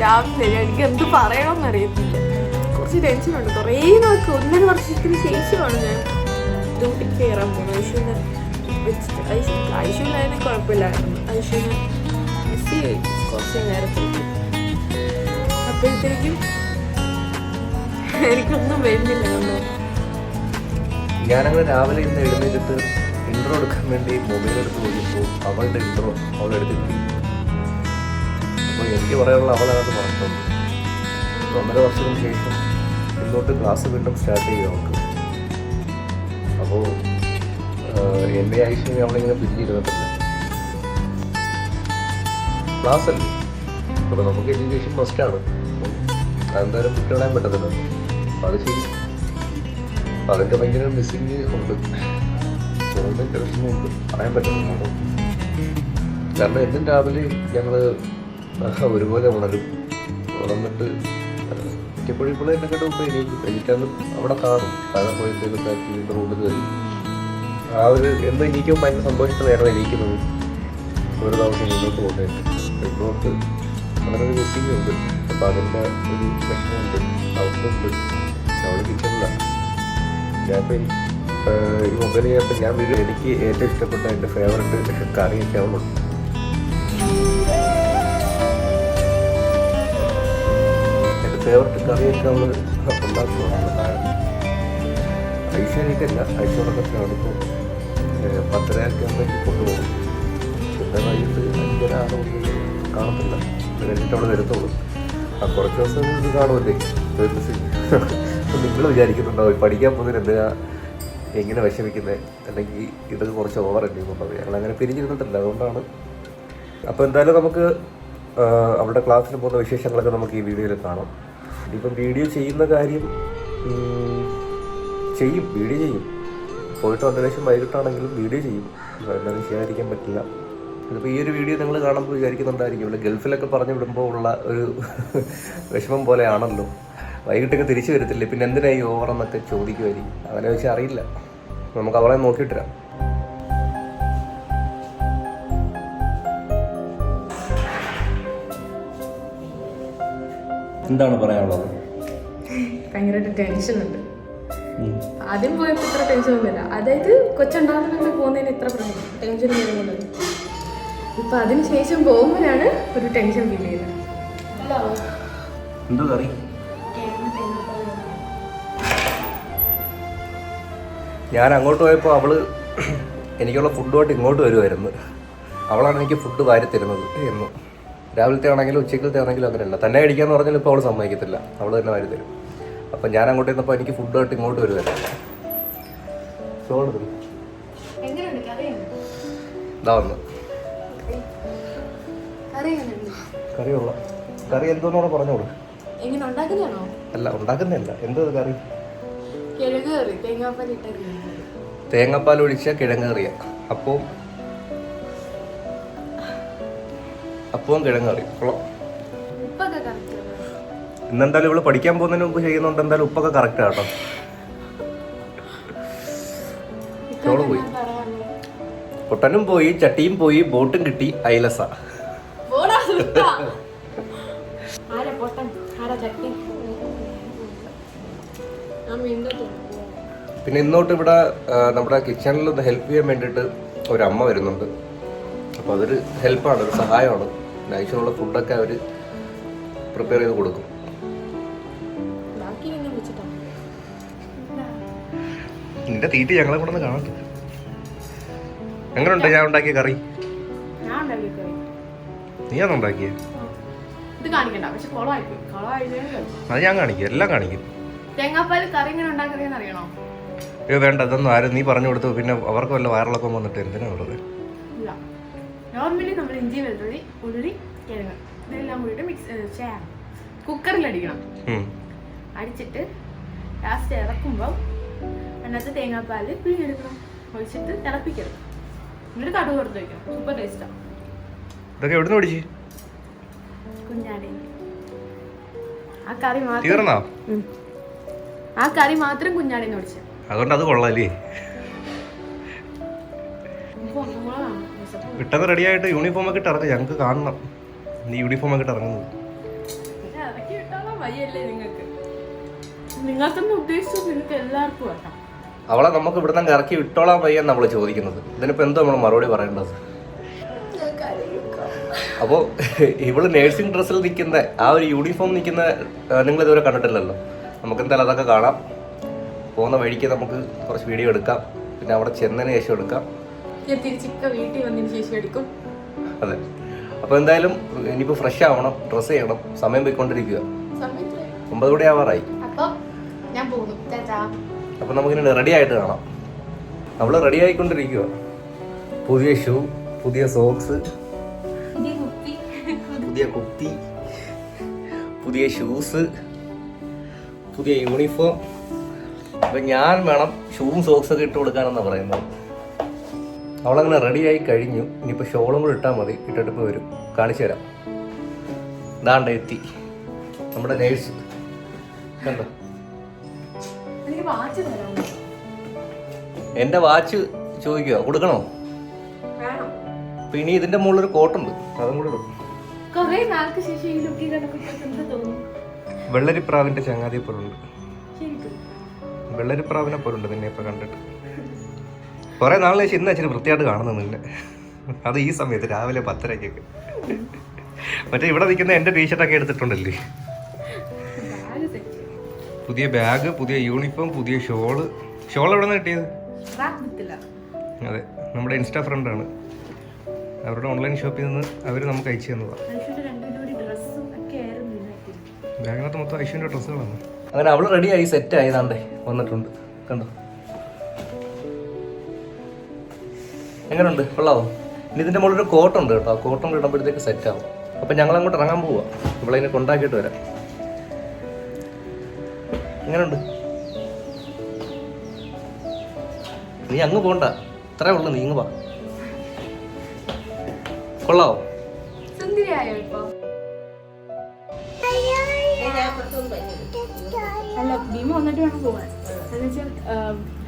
രാവിലെ എനിക്ക് എന്ത് പറയണമെന്ന് കുറച്ച് ടെൻഷനുണ്ട് കുറേ നാൾക്ക് ഒന്നര വർഷത്തിന് ശേഷമാണ് ഞാൻ ഡ്യൂട്ടിക്ക് കയറാൻ പോകുന്നത് ഐശുവിനെ വെച്ചിട്ട് ഐശു ഐശുവിനായാലും കുഴപ്പമില്ലായിരുന്നു ഐശുവിനെ മിസ് ചെയ്യും കുറച്ച് നേരത്തേക്ക്. അപ്പോഴത്തേക്കും എനിക്കൊന്നും വരുന്നില്ല ഞാനങ്ങനെ രാവിലെ ഇന്ന് എഴുന്നേറ്റിട്ട് ഇൻട്രോ എടുക്കാൻ വേണ്ടി മൊബൈൽ എടുത്ത് നോക്കിയപ്പോൾ അവളുടെ ഇൻട്രോ എടുത്തിട്ട് അപ്പോൾ എനിക്ക് പറയാനുള്ള അവളത് അപ്പോൾ ഒന്നര വർഷത്തിന് ശേഷം ഇന്നോട്ട് ക്ലാസ് വീണ്ടും സ്റ്റാർട്ട് ചെയ്തു അവൾക്ക് അപ്പോൾ എന്റെ ആയിട്ട് അവളിങ്ങനെ പിരിഞ്ഞിരുന്നിട്ടില്ല. ക്ലാസ് അല്ലേ? അപ്പോൾ നമുക്ക് എഡ്യൂക്കേഷൻ മസ്റ്റാണ് അതെന്തായാലും വിട്ടുകളയാൻ പറ്റത്തില്ല അപ്പോൾ അത് ശരി. അപ്പോൾ അതൊക്കെ ഭയങ്കര മിസ്സിങ് ഉണ്ട്. പോകുന്ന ടെൻഷനുണ്ട് പറയാൻ പറ്റുന്നുണ്ട് കാരണം എന്നും രാവിലെ ഞങ്ങൾ ഒരുപോലെ ഉണരും ഉണർന്നിട്ട് മിക്കപ്പോഴും ഇപ്പോൾ എന്നെ കണ്ട് മുമ്പ് എനിക്ക് എനിക്കത് അവിടെ കാണും. താഴെ പോയി എന്തെങ്കിലും വീണ്ടും റൂമിൽ കയറി ആ ഒരു എന്തോ എനിക്കും ഭയങ്കര സന്തോഷത്തിൽ നേരം ഇരിക്കുന്നത്. ഒരു ദിവസം മുന്നോട്ട് പോകുന്നതായിട്ട്. മുന്നോട്ട് അങ്ങനെ ഒരു മിസ്സിങ് ഉണ്ട്. അപ്പോൾ അതിന്റെ ഒരു വിഷമമുണ്ട്. അവസ്ഥയുണ്ട്. അവിടെ കിച്ചണില്ല ഞാനിപ്പോൾ ഈ മൊബൈൽ ചെയ്യുമ്പോൾ ഞാൻ വീഡിയോ എനിക്ക് ഏറ്റവും ഇഷ്ടപ്പെട്ട എന്റെ ഫേവററ്റ് കറിയൊക്കെ അവളുണ്ട്. ഫേവററ്റ് കറിയൊക്കെ നമ്മൾ ഉണ്ടാക്കുന്നുണ്ട് ഐശ്വര്യക്കല്ല എനിക്കല്ല ഐശ്വറൊക്കെ കാണുമ്പോൾ പത്തരയൊക്കെ ആകുമ്പോൾ കൊണ്ടുപോകും. പിന്നെ വൈകിട്ട് അഞ്ചര ആറ് കാണത്തില്ല. കഴിഞ്ഞിട്ട് അവിടെ വരുത്തുള്ളൂ ആ കുറച്ച് ദിവസം ഇത് കാണുമല്ലേ? നിങ്ങൾ വിചാരിക്കുന്നുണ്ടാവും പഠിക്കാൻ പോകുന്നതിന് എന്തിനാ എങ്ങനെ വിഷമിക്കുന്നത് അല്ലെങ്കിൽ ഇതൊക്കെ കുറച്ച് ഓവർ അല്ലേ എന്നുള്ളത് ഞങ്ങൾ അങ്ങനെ പിരിഞ്ഞിരുന്നിട്ടില്ല. അതുകൊണ്ടാണ്. അപ്പോൾ എന്തായാലും നമുക്ക് അവളുടെ ക്ലാസ്സിന് പോകുന്ന വിശേഷങ്ങളൊക്കെ നമുക്ക് ഈ വീഡിയോയിൽ കാണാം. ഇനിയിപ്പം വീഡിയോ ചെയ്യുന്ന കാര്യം ചെയ്യും വീഡിയോ ചെയ്യും. പോയിട്ട് വന്ന ശേഷം വൈകിട്ടാണെങ്കിലും വീഡിയോ ചെയ്യും. എന്നാലും ചെയ്യാതിരിക്കാൻ പറ്റില്ല. ഇതിപ്പോൾ ഈ ഒരു വീഡിയോ നിങ്ങൾ കാണുമ്പോൾ വിചാരിക്കുന്നുണ്ടായിരിക്കും. ഇവിടെ ഗൾഫിലൊക്കെ പറഞ്ഞു വിടുമ്പോൾ ഉള്ള ഒരു വിഷമം പോലെയാണല്ലോ. വൈകിട്ടൊക്കെ തിരിച്ചു വരത്തില്ലേ? പിന്നെ എന്തിനായി ഓവർ എന്നൊക്കെ ചോദിക്കുമായിരിക്കും അങ്ങനെ വെച്ചാൽ അറിയില്ല. നമുക്ക് അവളെ നോക്കിയിട്ടിരാം എന്താണ് പറയാനുള്ളത്? ഭയങ്കരമായിട്ട് ടെൻഷനുണ്ട് ആദ്യം പോയപ്പോൾ ഇത്ര ടെൻഷൻ ഒന്നുമില്ല അതായത് കൊച്ചുണ്ടാകുന്നതിന് പോകുന്നതിന് ഇത്ര ടെൻഷൻ വരുന്നത് ഇപ്പൊ അതിന് ശേഷം പോകുമ്പോഴാണ് ഒരു ടെൻഷൻ ഫീൽ ചെയ്യുന്നത്. എന്തോ കറി? ഞാൻ അങ്ങോട്ട് പോയപ്പോൾ അവൾ എനിക്കുള്ള ഫുഡുമായിട്ട് ഇങ്ങോട്ട് വരുമായിരുന്നു അവളാണ് എനിക്ക് ഫുഡ് വാരി തരുന്നത് എന്നും. രാവിലത്തെ ആണെങ്കിലും ഉച്ചക്കലത്തെ ആണെങ്കിലും അങ്ങനെയല്ല. തന്നെ കഴിക്കാന്ന് പറഞ്ഞാൽ ഇപ്പോൾ അവൾ സമ്മതിക്കത്തില്ല. അവൾ തന്നെ വാരി തരും. അപ്പം ഞാൻ അങ്ങോട്ട് ചെന്നപ്പോൾ എനിക്ക് ഫുഡായിട്ട് ഇങ്ങോട്ട് വരുമായിരുന്നു ചോറ് ഇതാ വന്ന്. കറി കറിയുള്ള. കറി എന്തോന്നോടെ പറഞ്ഞോളൂ. അല്ല ഉണ്ടാക്കുന്നതല്ല. എന്തോ കറി? തേങ്ങാപ്പാൽ ഒഴിച്ച കിഴങ്ങ് കറിയാ. അപ്പവും അപ്പവും കിഴങ്ങ് കറി. ഇന്നെന്തായാലും ഇവൾ പഠിക്കാൻ പോകുന്നതിന് മുമ്പ് ചെയ്യുന്നുണ്ട് എന്തായാലും ഉപ്പൊക്കെ കറക്റ്റ് ആട്ടോ ചോൾ പോയി. പൊട്ടനും പോയി ചട്ടിയും പോയി ബോട്ടും കിട്ടി ഐലസ പിന്നെ ഇന്നോട്ട് ഇവിടെ നമ്മുടെ കിച്ചണിൽ ഒന്ന് ഹെൽപ്പ് ചെയ്യാൻ വേണ്ടിയിട്ട് ഒരു അമ്മ വരുന്നുണ്ട്. അപ്പോൾ അതൊരു ഹെൽപ്പാണ് ഒരു സഹായമാണ്. നൈസിനുള്ള ഫുഡൊക്കെ അവർ പ്രിപ്പയർ ചെയ്ത് കൊടുക്കും. നിന്റെ തീറ്റ ഞങ്ങളെ കൊണ്ടൊന്ന് കാണട്ടെ. എങ്ങനെയുണ്ട് ഞാൻ ഉണ്ടാക്കിയ കറി? ഞാൻ ഉണ്ടാക്കിയ കറി. നീയാണോ ഉണ്ടാക്കിയ? ഇത് കാണിക്കണ്ട പക്ഷെ കുളമായിപ്പോയി കുളമായില്ലേ അത് ഞാൻ കാണിക്കും എല്ലാം കാണിക്കും. തേങ്ങാപ്പാൽ കറി എങ്ങനെ ഉണ്ടാക്കുന്നതെന്ന് അറിയണോ? അയ്യോ വേണ്ട അതൊന്നും ആരും നീ പറഞ്ഞു കൊടുത്തു. പിന്നെ അവർക്ക് വല്ല വയറിളക്കം വന്നിട്ട് എന്തിനാ ഉള്ളത്? നോർമലി നമ്മൾ ഇഞ്ചി വെളുത്തുള്ളി ഉള്ളി കിഴങ്ങ്. ഇതെല്ലാം കൂടിയിട്ട് മിക്സ് കുക്കറിൽ അടിക്കണം. അടിച്ചിട്ട് ലാസ്റ്റ് ഇറക്കുമ്പോൾ അതിനകത്ത് തേങ്ങാപ്പാൽ പിഴിഞ്ഞെടുക്കണം ഒഴിച്ചിട്ട് തിളപ്പിക്കരുത് എന്നിട്ട് കടുക് കൊടുത്ത് വയ്ക്കണം സൂപ്പർ ടേസ്റ്റാണ് ഇതൊക്കെ എവിടുന്ന് പിടിച്ച് കുഞ്ഞാടി ആ കറി മാത്രം ആ കറി മാത്രം കുഞ്ഞാടിന്ന് ഓടിച്ചു അതുകൊണ്ട് അത് കൊള്ളാല്ലേ പെട്ടെന്ന് റെഡി ആയിട്ട് യൂണിഫോം ഒക്കെ ഇട്ട് ഇറങ്ങി ഞങ്ങൾക്ക് കാണണം. നീ യൂണിഫോം ഒക്കെ ഇട്ട് ഇറങ്ങുന്നത്. അവളെ നമുക്ക് ഇവിടുന്ന് ഇറക്കി വിട്ടോളാൻ വയ്യെന്ന് നമ്മൾ ചോദിക്കുന്നത്. ഇതിനിപ്പോ എന്തോ നമ്മൾ മറുപടി പറയേണ്ടത്? അപ്പോൾ ഇവൾ നേഴ്സിംഗ് ഡ്രസ്സിൽ നിൽക്കുന്ന ആ ഒരു യൂണിഫോം നിൽക്കുന്ന നിങ്ങൾ ഇതുവരെ കണ്ടിട്ടില്ലല്ലോ. നമുക്ക് എന്തായാലും അതൊക്കെ കാണാം. പോകുന്ന വഴിക്ക് നമുക്ക് കുറച്ച് വീഡിയോ എടുക്കാം. പിന്നെ അവിടെ ചെന്നതിന് ശേഷം എടുക്കാം. ഞാൻ തിരിച്ചൊക്കെ വീട്ടിൽ വന്നതിന് ശേഷം എടുക്കും. അതെ. അപ്പോൾ എന്തായാലും ഇനിയിപ്പോ ഫ്രഷ് ആവണം ഡ്രസ് ചെയ്യണം സമയം പോയിക്കൊണ്ടിരിക്കുക. ഒമ്പത് കൂടി ആവാറായി. അപ്പൊ നമുക്കിനി റെഡി ആയിട്ട് കാണാം. നമ്മൾ റെഡി ആയിക്കൊണ്ടിരിക്കുക. പുതിയ ഷൂ പുതിയ സോക്സ് പുതിയ കുത്തി പുതിയ ഷൂസ് പുതിയ യൂണിഫോം അപ്പം ഞാൻ വേണം ഷൂവും സോക്സൊക്കെ ഇട്ട് കൊടുക്കാനെന്നാണ് പറയുന്നത്. അവളങ്ങനെ റെഡിയായി കഴിഞ്ഞു. ഇനിയിപ്പോൾ ഷോളും കൂടെ ഇട്ടാൽ മതി. ഇട്ടിട്ട് ഇപ്പോൾ വരും. കാണിച്ചു തരാം. ഇതാണ്ട് എത്തി. നമ്മുടെ നേഴ്സ്. കണ്ടോ? എനിക്ക് വാച്ച് തരാമോ? എന്റെ വാച്ച് ചോദിക്കുക കൊടുക്കണോ? വേണം. ഇതിന്റെ മുകളിൽ ഒരു മുകളിലൊരു കോട്ടുണ്ട്. അതും കൂടെ ഇടും. വെള്ളരിപ്രാവിന്റെ ചങ്ങാതി പോലുണ്ട് വെള്ളരിപ്രാവിനെ പോലുണ്ട് നിന്നെ ഇപ്പൊ കണ്ടിട്ട്. കുറെ നാളിന് ശേഷം ഇന്ന് അച്ഛന് വൃത്തിയായിട്ട് കാണുന്നുണ്ട്. അത് ഈ സമയത്ത് രാവിലെ പത്തരക്കൊക്കെ മറ്റേ ഇവിടെ നിൽക്കുന്ന എന്റെ ടീഷർട്ടൊക്കെ എടുത്തിട്ടുണ്ടല്ലേ? പുതിയ ബാഗ് പുതിയ യൂണിഫോം പുതിയ ഷോൾ ഷോൾ എവിടെ നിന്ന് കിട്ടിയത്? അതെ നമ്മുടെ ഇൻസ്റ്റാ ഫ്രണ്ടാണ് അവരുടെ ഓൺലൈൻ ഷോപ്പിൽ നിന്ന് അവർ നമുക്ക് അയച്ചു തന്നതാണ്. ബാഗിനകത്ത് മൊത്തം ഐശ്വര്യ ഡ്രസ്സുകളാണ് അങ്ങനെ അവൾ റെഡിയായി സെറ്റ് ആയതാണ്ടേ വന്നിട്ടുണ്ട്. കണ്ടോ? എങ്ങനെയുണ്ട് കൊള്ളാവോ? ഇനി ഇതിന്റെ മുകളിൽ ഒരു കോട്ടുണ്ട് കേട്ടോ. ആ കോട്ടം ഇടുമ്പോഴത്തേക്ക് സെറ്റ് ആവും. അപ്പം ഞങ്ങൾ അങ്ങോട്ട് ഇറങ്ങാൻ പോവാ. ഇവളതിനെ കൊണ്ടാക്കിയിട്ട് വരാം. എങ്ങനെയുണ്ട് നീ അങ്ങ് പോണ്ട. ഇത്രേ ഉള്ളു നീ ഇങ്ങ് വാ. കൊള്ളാവോ? അല്ല ഭീമ വന്നിട്ട് വേണം പോവാൻ. എന്നുവെച്ചാൽ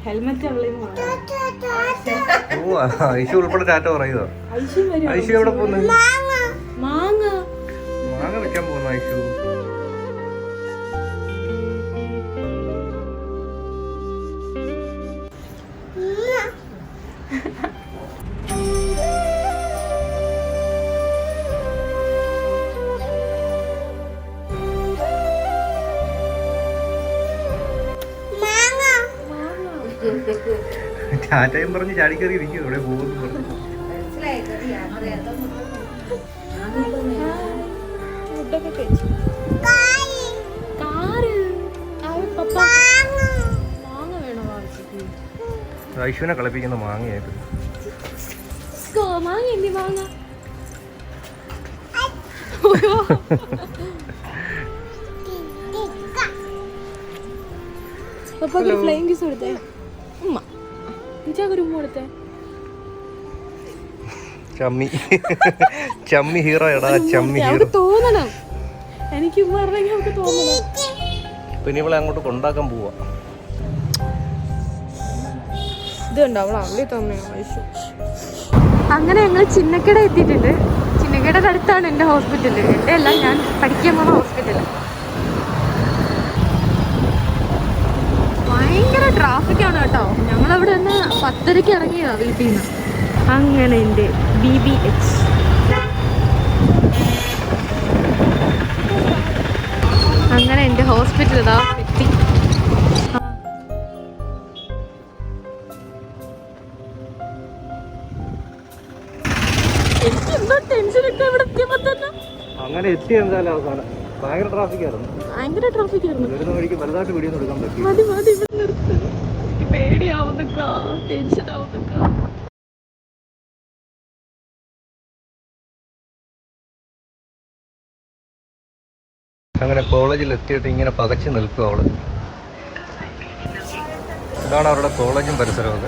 ഹെൽമെറ്റ് ഐശു ഉൾപ്പെടെ ടാറ്റ പറയുക ഐശു എവിടെ പോകുന്നു ടാറ്റയും പറഞ്ഞ് ചാടിക്കറി ഇരിക്കും ഇവിടെ പോകുന്നു പറഞ്ഞു. ഐശുവിനെ കളിപ്പിക്കുന്ന മാങ്ങയായിട്ട്. സ്കോ, മാങ്ങ എന്തി മാങ്ങ? പപ്പക്ക് ഫ്ലൈങ് കിസ് കൊടുത്തേ. ഉമ്മ. ഒരു ഉമ്മ കൊടുത്തേ? ചമ്മി. ചമ്മി ഹീറോ എടാ ചമ്മി ഹീറോ തോന്നണം. എനിക്ക് ഉമ്മ പറഞ്ഞെങ്കിൽ അവർക്ക് തോന്നണം. പിന്നെ ഇവളെ അങ്ങോട്ട് കൊണ്ടാക്കാൻ പോവാ. ഇതുണ്ട്? അവൾ അവിടെ തന്നെ. അങ്ങനെ ഞങ്ങൾ ചിന്നക്കട എത്തിയിട്ടുണ്ട്. ചിന്നക്കടയുടെ അടുത്താണ് എന്റെ ഹോസ്പിറ്റൽ എന്റെ അല്ല ഞാൻ പഠിക്കാൻ പോകുന്ന ഹോസ്പിറ്റൽ ഭയങ്കര ട്രാഫിക്കാണ് കേട്ടോ. ഞങ്ങളവിടെ നിന്ന് പത്തരയ്ക്ക് ഇറങ്ങിയതാ വീട്ടിൽ നിന്ന് അങ്ങനെ എന്റെ ബി ബി എച്ച് അങ്ങനെ എന്റെ ഹോസ്പിറ്റൽ ഇതാ എത്തി അങ്ങനെ എത്തി എന്തായാലും അവസാനം. ഭയങ്കര ട്രാഫിക് ആയിരുന്നു. ഭയങ്കര ട്രാഫിക് ആയിരുന്നു. വരുന്ന വഴിക്ക് വലുതായിട്ട് വീഡിയോ എടുക്കാൻ പറ്റി മതി മതി ഇവിടെ നിർത്ത് എനിക്ക് പേടിയാവുന്നക്കാ അങ്ങനെ കോളേജിൽ എത്തിയിട്ട് ഇങ്ങനെ പകച്ചു നിൽക്കും അവൾ. ഇതാണ് അവരുടെ കോളേജും പരിസരവും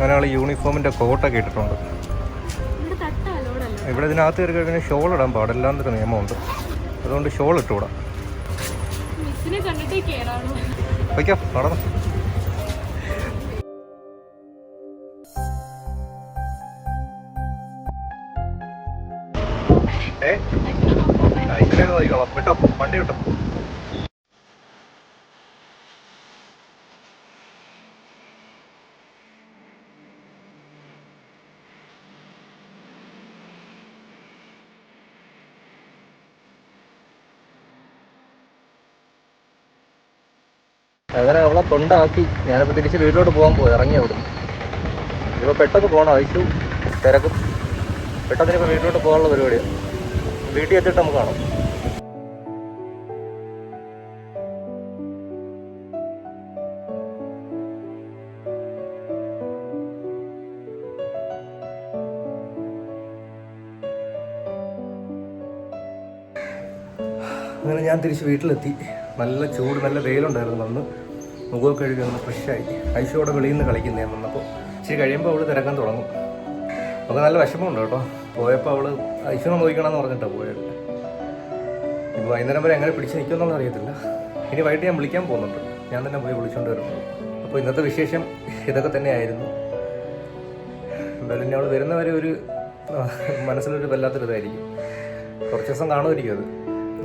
ഒക്കെ യൂണിഫോമിന്റെ യൂണിഫോമിന്റെ കോട്ടൊക്കെ ഇട്ടിട്ടുണ്ട്. ഇവിടെ തട്ട അലോടല്ല ഇവിടെ ഇതിനകത്ത് കയറി കഴിഞ്ഞാൽ ഷോൾ ഇടാൻ പാടില്ല എന്നൊരു നിയമമുണ്ട്. അതുകൊണ്ട് ഷോൾ ഇട്ടുകൂടാ വയ്ക്കോ നടന്നു. ഏ? വിട്ടോ വണ്ടി വിട്ടോ. അങ്ങനെ അവളെ തൊണ്ടാക്കി. ഞാനിപ്പോൾ തിരിച്ച് വീട്ടിലോട്ട് പോകാൻ പോയി ഇറങ്ങി അവിടുന്ന്. ഇപ്പോൾ പെട്ടെന്ന് പോകണം ആവശ്യവും തിരക്കും. പെട്ടെന്ന് ഇപ്പോൾ വീട്ടിലോട്ട് പോകാനുള്ള പരിപാടിയാണ് വീട്ടിൽ എത്തിയിട്ട് നമുക്ക് കാണാം. അങ്ങനെ ഞാൻ തിരിച്ച് വീട്ടിലെത്തി. നല്ല ചൂട് നല്ല വെയിലുണ്ടായിരുന്നു വന്ന് മുഖമൊക്കെ കഴുകി ഒന്ന് ഫ്രഷായി ഐശോടെ വെളിയിൽ നിന്ന് കളിക്കുന്നേ വന്നപ്പോൾ ഇച്ചിരി കഴിയുമ്പോൾ അവൾ തിരക്കാൻ തുടങ്ങും. അപ്പോൾ നല്ല വിഷമമുണ്ട് കേട്ടോ. പോയപ്പോൾ അവൾ ഐശോനെ നോക്കിക്കണമെന്ന് പറഞ്ഞിട്ടാണ് പോയത്. ഇപ്പോൾ വൈകുന്നേരം വരെ എങ്ങനെ പിടിച്ച് നിൽക്കുമെന്നൊന്നും അറിയത്തില്ല. ഇനി വൈകിട്ട് ഞാൻ വിളിക്കാൻ പോകുന്നുണ്ട്. ഞാൻ തന്നെ പോയി വിളിച്ചുകൊണ്ട് വരുന്നത് അപ്പോൾ ഇന്നത്തെ വിശേഷം ഇതൊക്കെ തന്നെയായിരുന്നു. എന്തായാലും ഇനി അവൾ വരുന്നവരെ ഒരു മനസ്സിലൊരു വല്ലാത്തൊരു ഇതായിരിക്കും. കുറച്ച് ദിവസം കാണുമായിരിക്കും അത്.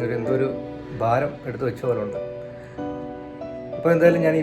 ഒരു എന്തോ ഒരു ഭാരം എടുത്തു വെച്ച പോലെ ഉണ്ട്. അപ്പോൾ എന്തായാലും ഞാൻ ഈ